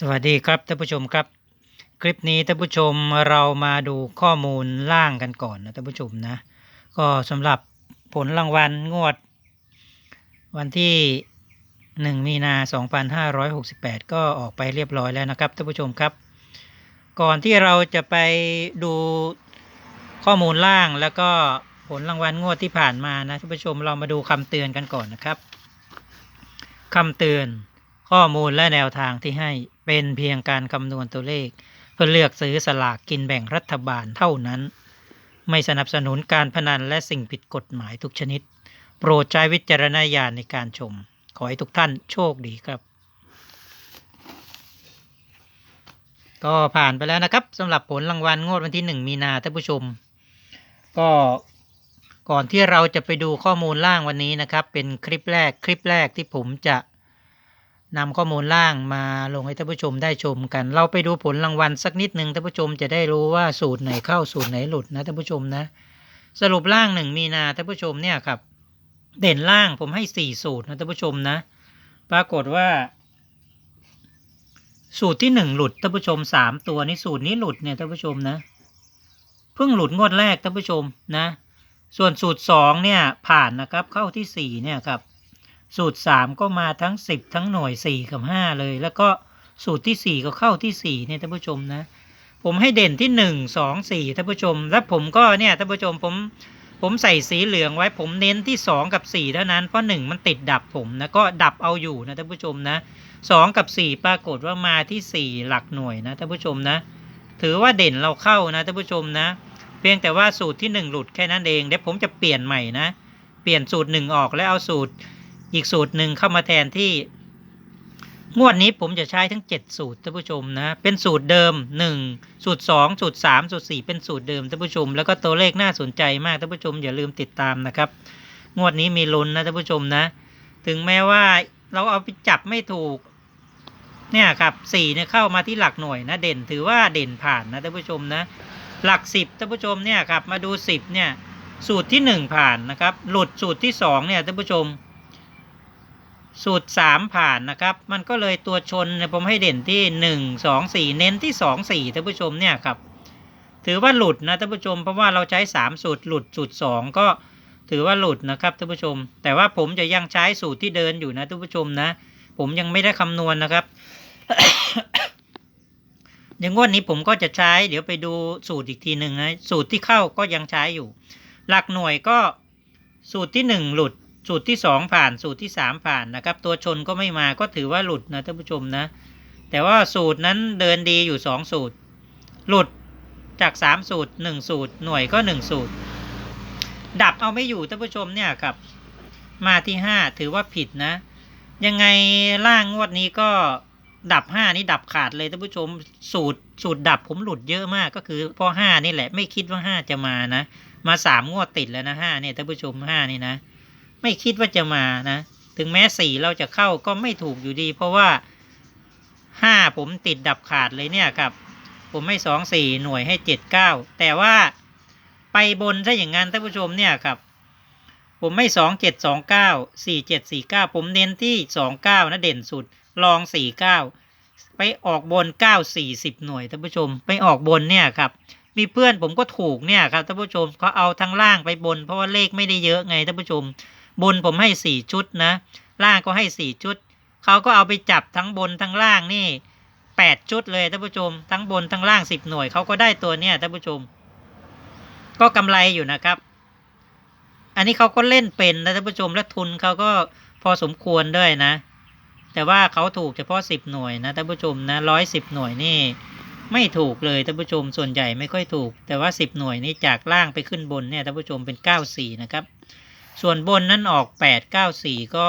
สวัสดีครับท่านผู้ชมครับ คลิปนี้ท่านผู้ชมเรามาดูข้อมูลล่างกันก่อนนะท่านผู้ชมนะ ก็สำหรับผลรางวัลงวด วันที่ 1 มีนา 2568 ก็ออกไปเรียบร้อยแล้วนะครับท่านผู้ชมครับ ก่อนที่เราจะไปดูข้อมูลล่างแล้วก็ผลรางวัลงวดที่ผ่านมานะท่านผู้ชมเรามาดูคำเตือนกันก่อนนะครับคำเตือนข้อมูลและแนวทางที่ให้ เป็นเพียงการคำนวณตัวเลข เพื่อเลือกซื้อสลากกินแบ่งรัฐบาลเท่านั้น ไม่สนับสนุนการพนันและสิ่งผิดกฎหมายทุกชนิด โปรดใช้วิจารณญาณในการชม ขอให้ทุกท่านโชคดีครับ ก็ผ่านไปแล้วนะครับสำหรับผลรางวัลงวดวันที่ 1 มีนาท่านผู้ชม ก็ก่อนที่เราจะไปดูข้อมูลล่างวันนี้นะครับ เป็นคลิปแรกคลิปแรกที่ผมจะ นำข้อมูลล่างมาลงให้ท่านผู้ชมได้ชมกัน เราไปดูผลรางวัลสักนิดหนึ่งท่านผู้ชมจะได้รู้ว่าสูตรไหนเข้าสูตรไหนหลุดนะท่านผู้ชมนะ สรุปล่างหนึ่งมีนาท่านผู้ชมเนี่ยครับ เด่นล่างผมให้สี่สูตรนะท่านผู้ชมนะ ปรากฏว่า สูตรที่หนึ่งหลุดท่านผู้ชมสามตัวนี่สูตรนี้หลุดเนี่ยท่านผู้ชมนะเพิ่งหลุดงวดแรกท่านผู้ชมนะ ส่วนสูตรสองเนี่ยผ่านนะครับเข้าที่สี่เนี่ยครับ สูตรสามก็มาทั้งสิบทั้งหน่วยสี่กับห้าเลย แล้วก็สูตรที่สี่ก็เข้าที่สี่เนี่ยท่านผู้ชมนะ ผมให้เด่นที่หนึ่งสองสี่ท่านผู้ชม แล้วผมก็เนี่ยท่านผู้ชมผมผมใส่สีเหลืองไว้ผมเน้นที่สองกับสี่เท่านั้นเพราะหนึ่งมันติดดับผมนะก็ดับเอาอยู่นะท่านผู้ชมนะสองกับสี่ปรากฏว่ามาที่สี่หลักหน่วยนะท่านผู้ชมนะ ถือว่าเด่นเราเข้านะท่านผู้ชมนะ เพียงแต่ว่าสูตรที่หนึ่งหลุดแค่นั้นเองเดี๋ยวผมจะเปลี่ยนใหม่นะ เปลี่ยนสูตรหนึ่งออกแล้วเอาสูตร อีกสูตรหนึ่งเข้ามาแทนที่ งวดนี้ผมจะใช้ทั้ง 7 สูตรท่านผู้ชมนะ เป็นสูตรเดิม 1 สูตร 2 สูตร 3 สูตร 4 เป็นสูตรเดิมท่านผู้ชม แล้วก็ตัวเลขน่าสนใจมากท่านผู้ชมอย่าลืมติดตามนะครับ งวดนี้มีลุ้นนะท่านผู้ชมนะ ถึงแม้ว่าเราเอาไปจับไม่ถูกเนี่ยครับ4เนี่ยเข้ามาที่หลักหน่วยนะเด่นถือว่าเด่นผ่านนะท่านผู้ชมนะ หลัก10ท่านผู้ชมเนี่ยครับมาดู10เนี่ยสูตรที่1ผ่านนะครับ หลุดสูตรที่2เนี่ยท่านผู้ชม สูตรสามผ่านนะครับ มันก็เลยตัวชนผมให้เด่นที่หนึ่งสองสี่เน้นที่สองสี่ท่านผู้ชมเนี่ยครับ ถือว่าหลุดนะท่านผู้ชมเพราะว่าเราใช้สามสูตรหลุดสูตรสองก็ถือว่าหลุดนะครับท่านผู้ชม แต่ว่าผมจะยังใช้สูตรที่เดินอยู่นะท่านผู้ชมนะ ผมยังไม่ได้คำนวณนะครับอย่างงวดนี้ผมก็จะใช้เดี๋ยวไปดูสูตรอีกทีหนึ่งนะสูตรที่เข้าก็ยังใช้อยู่ หลักหน่วยก็สูตรที่หนึ่งหลุด สูตรที่สองผ่านสูตรที่สามผ่านนะครับ ตัวชนก็ไม่มาก็ถือว่าหลุดนะท่านผู้ชมนะ แต่ว่าสูตรนั้นเดินดีอยู่สองสูตร หลุดจากสามสูตรหนึ่งสูตร หน่วยก็หนึ่งสูตร ดับเอาไม่อยู่ท่านผู้ชมเนี่ยครับ มาที่ห้าถือว่าผิดนะ ยังไงล่างงวดนี้ก็ดับห้านี่ดับขาดเลยท่านผู้ชมสูตรสูตรดับผมหลุดเยอะมากก็คือพราะห้านี่แหละไม่คิดว่าห้าจะมานะ มาสามงวดติดแล้วนะห้าเนี่ยท่านผู้ชมห้านี่นะ ไม่คิดว่าจะมานะ ถึงแม้สี่เราจะเข้าก็ไม่ถูกอยู่ดี เพราะว่าห้าผมติดดับขาดเลยเนี่ยครับ ผมให้สองสี่หน่วยให้เจ็ดเก้าแต่ว่าไปบนถ้าอย่างนั้นท่านผู้ชมเนี่ยครับ ผมไม่สองเจ็ดสองเก้าสี่เจ็ดสี่เก้าผมเน้นที่สองเก้านะเด่นสุดลองสี่เก้าไปออกบนเก้าสี่สิบหน่วยท่านผู้ชม ไปออกบนเนี่ยครับมีเพื่อนผมก็ถูกเนี่ยครับท่านผู้ชมเขาเอาทั้งล่างไปบน เพราะว่าเลขไม่ได้เยอะไงท่านผู้ชม บนผมให้สี่ชุดนะ ล่างก็ให้สี่ชุด เขาก็เอาไปจับทั้งบนทั้งล่างนี่แปดชุดเลยท่านผู้ชม ทั้งบนทั้งล่างสิบหน่วยเขาก็ได้ตัวเนี่ยท่านผู้ชม ก็กำไรอยู่นะครับ อันนี้เขาก็เล่นเป็นนะท่านผู้ชมและทุนเขาก็พอสมควรด้วยนะ แต่ว่าเขาถูกเฉพาะสิบหน่วยนะท่านผู้ชมนะร้อยสิบหน่วยนี่ไม่ถูกเลยท่านผู้ชมส่วนใหญ่ไม่ค่อยถูก แต่ว่าสิบหน่วยนี้จากล่างไปขึ้นบนเนี่ยท่านผู้ชมเป็นเก้าสี่นะครับ ส่วนบนนั้นออกแปดเก้าสี่ก็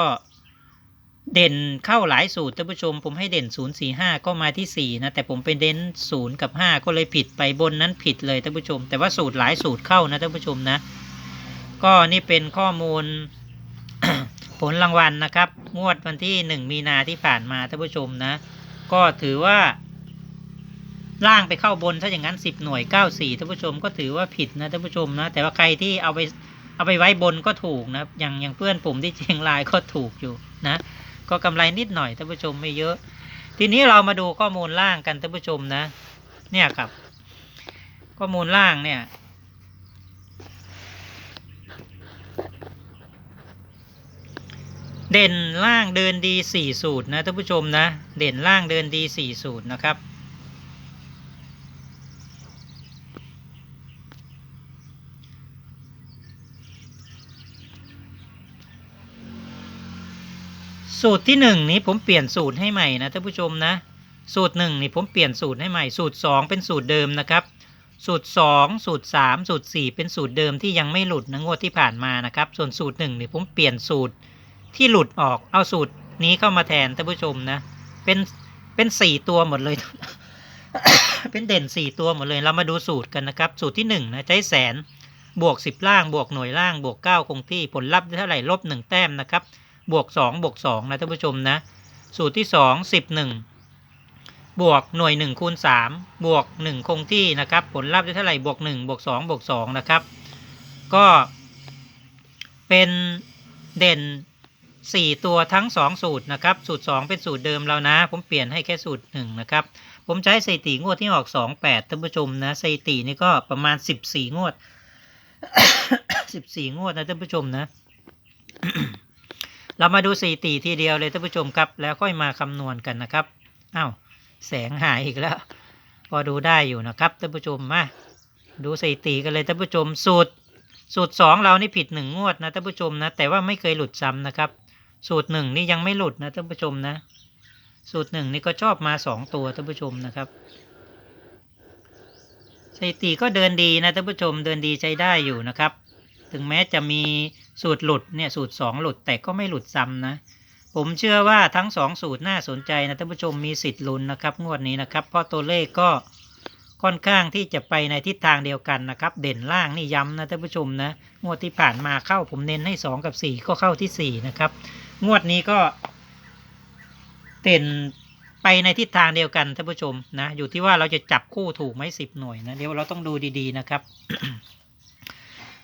เด่นเข้าหลายสูตรท่านผู้ชม ผมให้เด่นศูนย์สี่ห้าก็มาที่สี่นะ แต่ผมไปเด่นศูนย์กับห้าก็เลยผิดไปบนนั้นผิดเลยท่านผู้ชม แต่ว่าสูตรหลายสูตรเข้านะท่านผู้ชมนะ ก็นี่เป็นข้อมูลผลรางวัลนะครับ งวดวันที่หนึ่งมีนาที่ผ่านมาท่านผู้ชมนะ ก็ถือว่าล่างไปเข้าบนถ้าอย่างนั้นสิบหน่วยเก้าสี่ท่านผู้ชมก็ถือว่าผิดนะท่านผู้ชมนะ แต่ว่าใครที่เอาไป เอาไปไว้บนก็ถูกนะอย่างอย่างเพื่อนผมที่เชียงรายก็ถูกอยู่นะ ก็กำไรนิดหน่อยท่านผู้ชมไม่เยอะ ทีนี้เรามาดูข้อมูลล่างกันท่านผู้ชมนะ เนี่ยครับ ข้อมูลล่างเนี่ยเด่นล่างเดินดีสี่สูตรนะท่านผู้ชมนะ เด่นล่างเดินดีสี่สูตรนะครับ สูตรที่หนึ่งนี้ผมเปลี่ยนสูตรให้ใหม่นะท่านผู้ชมนะ สูตรหนึ่งนี่ผมเปลี่ยนสูตรให้ใหม่ สูตรสองเป็นสูตรเดิมนะครับ สูตรสองสูตรสามสูตรสี่เป็นสูตรเดิมที่ยังไม่หลุดนะงวดที่ผ่านมานะครับ ส่วนสูตรหนึ่งนี่ผมเปลี่ยนสูตรที่หลุดออกเอาสูตรนี้เข้ามาแทนท่านผู้ชมนะเป็นเป็นสี่ตัวหมดเลย เป็นเด่นสี่ตัวหมดเลยเรามาดูสูตรกันนะครับ สูตรที่หนึ่งนะใช้แสนบวกสิบล่างบวกหน่วยล่างบวกเก้าคงที่ผลลัพธ์เท่าไหร่ลบหนึ่งแต้มนะครับ บวกสองบวกสองนะท่านผู้ชมนะ สูตรที่สองสิบหนึ่งบวกหน่วยหนึ่งคูณสามบวกหนึ่งคงที่นะครับ ผลลัพธ์ได้เท่าไหร่บวกหนึ่งบวกสองบวกสองนะครับ ก็เป็นเด่นสี่ตัวทั้งสองสูตรนะครับ สูตรสองเป็นสูตรเดิมแล้วนะ ผมเปลี่ยนให้แค่สูตรหนึ่งนะครับ ผมใช้สถิติงวดที่ออกสองแปดท่านผู้ชมนะสถิตินี่ก็ประมาณสิบสี่งวดสิบสี่งวดนะท่านผู้ชมนะ เรามาดูสถิติทีเดียวเลยท่านผู้ชมครับ แล้วค่อยมาคำนวณกันนะครับอ้าวแสงหายอีกแล้ว พอดูได้อยู่นะครับท่านผู้ชมมาดูสถิติกันเลยท่านผู้ชมสูตร สูตรสองเรานี่ผิดหนึ่งงวดนะท่านผู้ชมนะแต่ว่าไม่เคยหลุดซ้ำนะครับ สูตรหนึ่งนี่ยังไม่หลุดนะท่านผู้ชมนะ สูตรหนึ่งนี่ก็ชอบมาสองตัวท่านผู้ชมนะครับสถิติก็เดินดีนะท่านผู้ชมเดินดีใช้ได้อยู่นะครับ ถึงแม้จะมี สูตรหลุดเนี่ยสูตรสองหลุดแต่ก็ไม่หลุดซ้ำนะ ผมเชื่อว่าทั้งสองสูตรน่าสนใจนะท่านผู้ชมมีสิทธิ์ลุ้นนะครับ งวดนี้นะครับ เพราะตัวเลขก็ค่อนข้างที่จะไปในทิศทางเดียวกันนะครับ เด่นล่างนี่ย้ำนะท่านผู้ชมนะงวดที่ผ่านมาเข้าผมเน้นให้สองกับสี่ก็เข้าที่สี่นะครับ งวดนี้ก็เด่นไปในทิศทางเดียวกันท่านผู้ชมนะ อยู่ที่ว่าเราจะจับคู่ถูกไหมสิบหน่วยนะ เดี๋ยวเราต้องดูดีๆนะครับ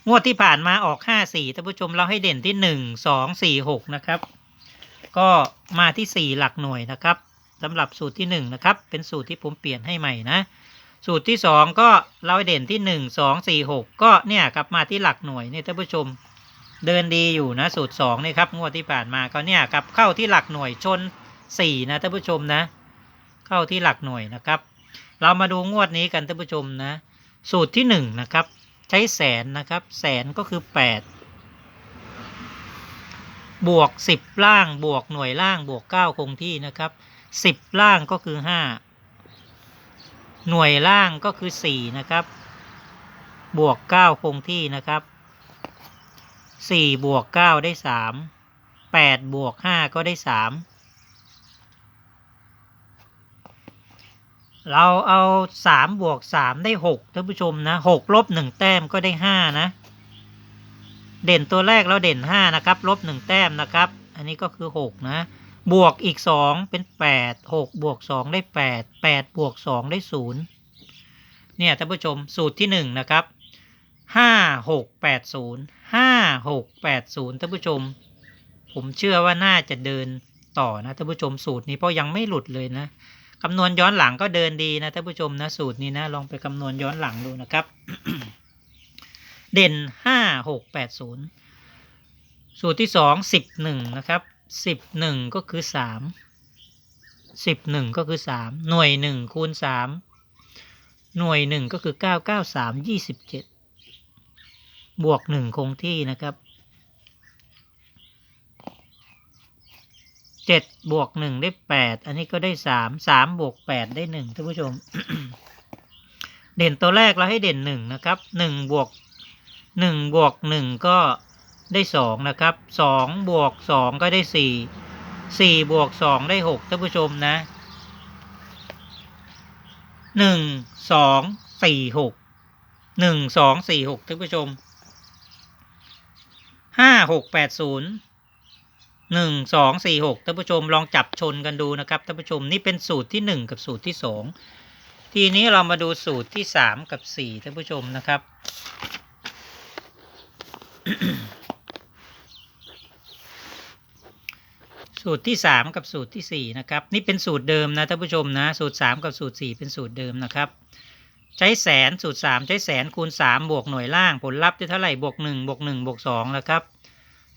งวดที่ผ่านมาออกห้าสี่ท่านผู้ชมเราให้เด่นที่หนึ่งสองสี่หกนะครับ ก็มาที่สี่หลักหน่วยนะครับสำหรับสูตรที่หนึ่งนะครับ เป็นสูตรที่ผมเปลี่ยนให้ใหม่นะ สูตรที่สองก็เราให้เด่นที่หนึ่งสองสี่หกก็เนี่ยครับมาที่หลักหน่วยเนี่ยท่านผู้ชมเดินดีอยู่นะสูตรสองนี่ครับงวดที่ผ่านมาก็เนี่ยครับเข้าที่หลักหน่วยชนสี่นะท่านผู้ชมนะ เข้าที่หลักหน่วยนะครับ เรามาดูงวดนี้กันท่านผู้ชมนะ สูตรที่หนึ่งนะครับ ใช้แสนนะครับ แสนก็คือ 8 บวก 10 ล่างบวกหน่วยล่างบวก 9 คงที่นะครับ 10 ล่างก็คือ 5 หน่วยล่างก็คือ 4 นะครับ บวก 9 คงที่นะครับ 4 บวก 9 ได้ 3 8 บวก 5 ก็ได้ 3 เราเอาสามบวกสามได้หกท่านผู้ชมนะหกลบหนึ่งแต้มก็ได้ห้านะ เด่นตัวแรกเราเด่นห้านะครับ ลบหนึ่งแต้มนะครับ อันนี้ก็คือหกนะ บวกอีกสองเป็นแปดหกบวกสองได้แปดแปดบวกสองได้ศูนย์เนี่ยท่านผู้ชมสูตรที่หนึ่งนะครับห้าหกแปดศูนย์ห้าหกแปดศูนย์ท่านผู้ชม ผมเชื่อว่าน่าจะเดินต่อนะท่านผู้ชมสูตรนี้เพราะยังไม่หลุดเลยนะ คำนวณย้อนหลังก็เดินดีนะท่านผู้ชมนะสูตรนี้นะลองไปคำนวณย้อนหลังดูนะครับ เด่นห้าหกแปดศูนย์สูตรที่สองสิบหนึ่งนะครับสิบหนึ่งก็คือสามสิบหนึ่งก็คือสามหน่วยหนึ่งคูณสามหน่วยหนึ่งก็คือเก้าเก้าสามยี่สิบเจ็ดบวกหนึ่งคงที่นะครับ เจ็ดบวกหนึ่งได้แปดอันนี้ก็ได้สามสามบวกแปดได้หนึ่งท่านผู้ชม เด่นตัวแรกเราให้เด่นหนึ่งนะครับหนึ่งบวกหนึ่งบวกหนึ่งก็ได้สองนะครับสองบวกสองก็ได้สี่สี่บวกสองได้หกท่านผู้ชมนะหนึ่งสองสี่หกหนึ่งสองสี่หกท่านผู้ชมห้าหกแปดศูนย์ หนึ่งสองสี่หกท่านผู้ชมลองจับชนกันดูนะครับท่านผู้ชมนี่เป็นสูตรที่หนึ่งกับสูตรที่สองทีนี้เรามาดูสูตรที่สามกับสี่ท่านผู้ชมนะครับ สูตรที่สามกับสูตรที่สี่นะครับ นี่เป็นสูตรเดิมนะท่านผู้ชมนะสูตรสามกับสูตรสี่เป็นสูตรเดิมนะครับ ใช้แสนสูตรสามใช้แสนคูณสามบวกหน่วยล่างผลลัพธ์ได้เท่าไหร่บวกหนึ่งบวกหนึ่งบวกสองแล้วครับ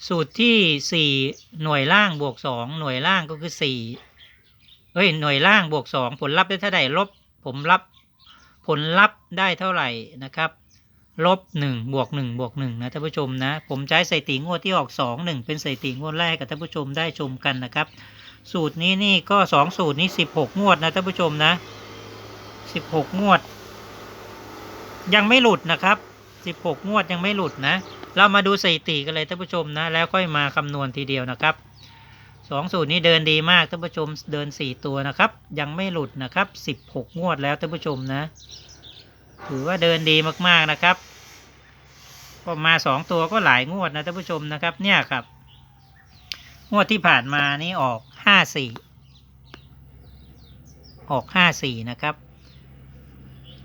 สูตรที่สี่หน่วยล่างบวกสองหน่วยล่างก็คือสี่เฮ้ยหน่วยล่างบวกสองผลลัพธ์ได้เท่าไหร่ลบผมลัพธ์ผลลัพธ์ได้เท่าไหร่นะครับลบหนึ่งบวกหนึ่งบวกหนึ่งนะท่านผู้ชมนะ ผมใช้สถิติงวดที่ออกสองหนึ่งเป็นสถิติงวดแรกกับท่านผู้ชมได้ชมกันนะครับ สูตรนี้นี่ก็สองสูตรนี้สิบหกงวดนะท่านผู้ชมนะสิบหกงวด ยังไม่หลุดนะครับสิบหกงวดยังไม่หลุดนะ เรามาดูสถิติกันเลยท่านผู้ชมนะ แล้วค่อยมาคำนวณทีเดียวนะครับสองสูตรนี้เดินดีมากท่านผู้ชมเดินสี่ตัวนะครับ ยังไม่หลุดนะครับสิบหกงวดแล้วท่านผู้ชมนะ ถือว่าเดินดีมากๆนะครับก็มาสองตัวก็หลายงวดนะท่านผู้ชมนะครับ เนี่ยครับ งวดที่ผ่านมานี่ออกห้าสี่ออกห้าสี่นะครับ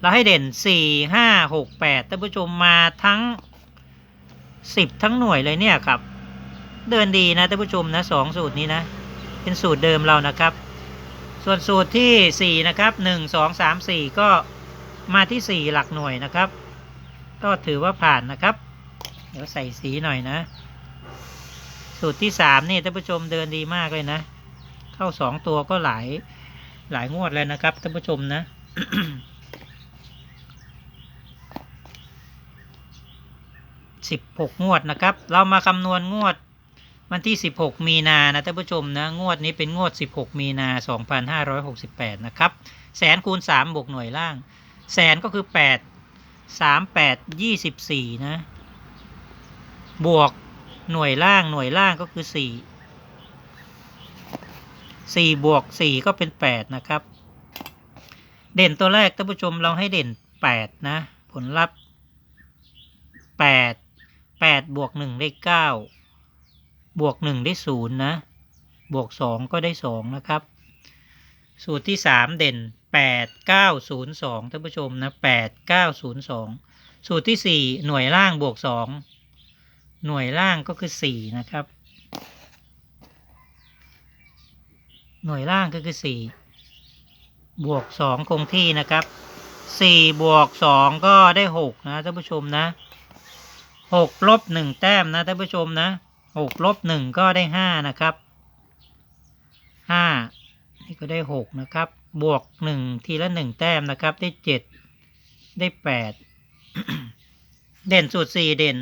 เราให้เด่นสี่ห้าหกแปดท่านผู้ชมมาทั้ง สิบทั้งหน่วยเลยเนี่ยครับ เดินดีนะท่านผู้ชมนะสองสูตรนี้นะ เป็นสูตรเดิมเรานะครับ ส่วนสูตรที่สี่นะครับหนึ่งสองสามสี่ก็มาที่สี่หลักหน่วยนะครับ ก็ถือว่าผ่านนะครับ เดี๋ยวใส่สีหน่อยนะ สูตรที่สามนี่ท่านผู้ชมเดินดีมากเลยนะ เข้าสองตัวก็หลายหลายงวดแล้วนะครับท่านผู้ชมนะ สิบหกงวดนะครับ เรามาคำนวณงวดวันที่สิบหกมีนานะท่านผู้ชมนะ งวดนี้เป็นงวดสิบหกมีนาสองพันห้าร้อยหกสิบแปดนะครับ แสนคูณสามบวกหน่วยล่าง แสนก็คือแปดสามแปดยี่สิบสี่นะ บวกหน่วยล่างหน่วยล่างก็คือสี่สี่บวกสี่ก็เป็นแปดนะครับ เด่นตัวแรกท่านผู้ชมเราให้เด่นแปดนะ ผลลัพธ์แปด แปดบวกหนึ่งได้เก้าบวกหนึ่งได้ศูนย์นะ บวกสองก็ได้สองนะครับ สูตรที่สามเด่นแปดเก้าศูนย์สองท่านผู้ชมนะแปดเก้าศูนย์สองสูตรที่สี่หน่วยล่างบวกสองหน่วยล่างก็คือสี่นะครับ หน่วยล่างก็คือสี่บวกสองคงที่นะครับสี่บวกสองก็ได้หกนะท่านผู้ชมนะ หกลบหนึ่งแต้มนะท่านผู้ชมนะหกลบหนึ่งก็ได้ห้านะครับห้านี่ก็ได้หกนะครับ บวกหนึ่งทีละหนึ่งแต้มนะครับ ได้เจ็ดได้แปดเด่นสูตรสี่เด่น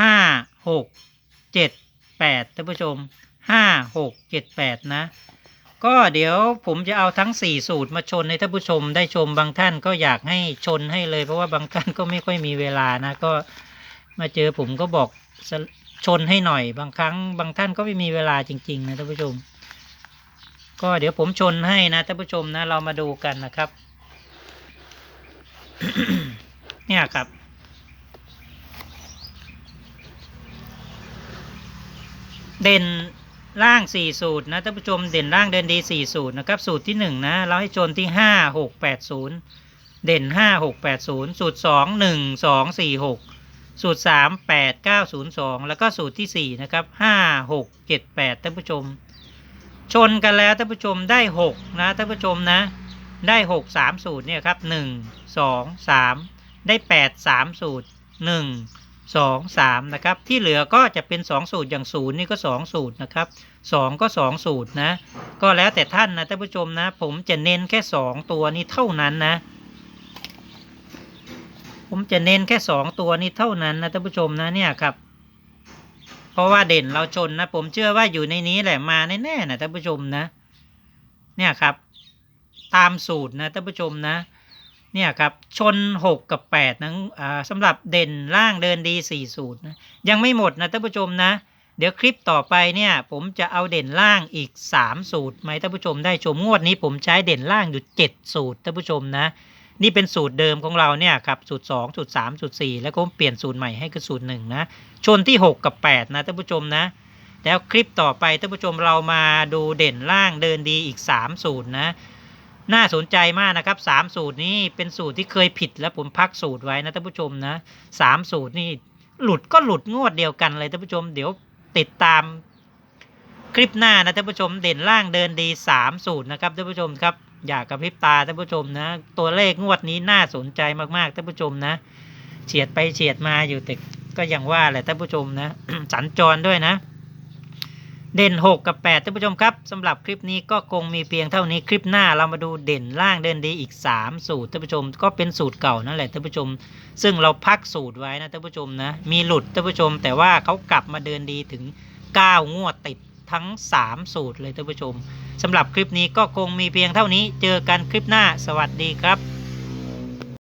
ห้าหกเจ็ดแปดท่านผู้ชมห้าหกเจ็ดแปดนะ ก็เดี๋ยวผมจะเอาทั้งสี่สูตรมาชนให้ท่านผู้ชมได้ชมบางท่านก็อยากให้ชนให้เลย เพราะว่าบางท่านก็ไม่ค่อยมีเวลานะก็ มาเจอผมก็บอกชนให้หน่อย บางครั้ง บางท่านก็ไม่มีเวลาจริง ๆ นะท่านผู้ชม ก็เดี๋ยวผมชนให้นะท่านผู้ชมนะ เรามาดูกันนะครับ เนี่ยครับ เด่นล่างสี่สูตรนะท่านผู้ชมเด่นล่างเดินดีสี่สูตรนะครับ สูตรที่หนึ่งนะ เราให้ชนที่ห้าหกแปดศูนย์เด่นห้าหกแปดศูนย์สูตรสองหนึ่ง สูตรสามแปดเก้าศูนย์สองแล้วก็สูตรที่สี่นะครับห้าหกเจ็ดแปดท่านผู้ชม ชนกันแล้วท่านผู้ชมได้หกนะท่านผู้ชมนะ ได้หกสามสูตรเนี่ยครับหนึ่งสองสามได้แปดสามสูตรหนึ่งสองสามนะครับ ที่เหลือก็จะเป็นสองสูตรอย่างศูนย์นี่ก็สองสูตรนะครับสองก็สองสูตรนะ ก็แล้วแต่ท่านนะท่านผู้ชมนะ ผมจะเน้นแค่สองตัวนี้เท่านั้นนะ ผมจะเน้นแค่สองตัวนี้เท่านั้นนะท่านผู้ชมนะเนี่ยครับ เพราะว่าเด่นเราชนนะ ผมเชื่อว่าอยู่ในนี้แหละมาแน่ๆนะท่านผู้ชมนะ เนี่ยครับ ตามสูตรนะท่านผู้ชมนะ เนี่ยครับชนหกกับแปดนะอ่าสำหรับเด่นล่างเดินดีสี่สูตรนะยังไม่หมดนะท่านผู้ชมนะเดี๋ยวคลิปต่อไปเนี่ยผมจะเอาเด่นล่างอีกสามสูตรไหมท่านผู้ชมได้ชมงวดนี้ผมใช้เด่นล่างอยู่เจ็ดสูตรท่านผู้ชมนะ นี่เป็นสูตรเดิมของเราเนี่ยครับสูตรสองสูตรสามสูตรสี่แล้วก็เปลี่ยนสูตรใหม่ให้คือสูตรหนึ่งนะชนที่หกกับแปดนะท่านผู้ชมนะ แล้วคลิปต่อไปท่านผู้ชมเรามาดูเด่นล่างเดินดีอีกสามสูตรนะ น่าสนใจมากนะครับสามสูตรนี้เป็นสูตรที่เคยผิดแล้วผมพักสูตรไว้นะท่านผู้ชมนะสามสูตรนี่หลุดก็หลุดงวดเดียวกันเลยท่านผู้ชมเดี๋ยวติดตามคลิปหน้านะท่านผู้ชมเด่นล่างเดินดีสามสูตรนะครับท่านผู้ชมครับ อย่ากระพริบตาท่านผู้ชมนะ ตัวเลขงวดนี้น่าสนใจมากๆท่านผู้ชมนะ เฉียดไปเฉียดมาอยู่แต่ก็ยังว่าแหละท่านผู้ชมนะ สัญจรด้วยนะ เด่น 6 กับ8ท่านผู้ชมครับสำหรับคลิปนี้ก็คงมีเพียงเท่านี้คลิปหน้าเรามาดูเด่นล่างเดินดีอีก 3 สูตรท่านผู้ชมก็เป็นสูตรเก่านั่นแหละท่านผู้ชม ซึ่งเราพักสูตรไว้นะท่านผู้ชมนะ มีหลุดท่านผู้ชม แต่ว่าเขากลับมาเดินดีถึง 9 งวดติด ทั้ง 3 สูตรเลยท่านผู้ชมสำหรับคลิปนี้ก็คงมีเพียงเท่านี้ เจอกันคลิปหน้า สวัสดีครับ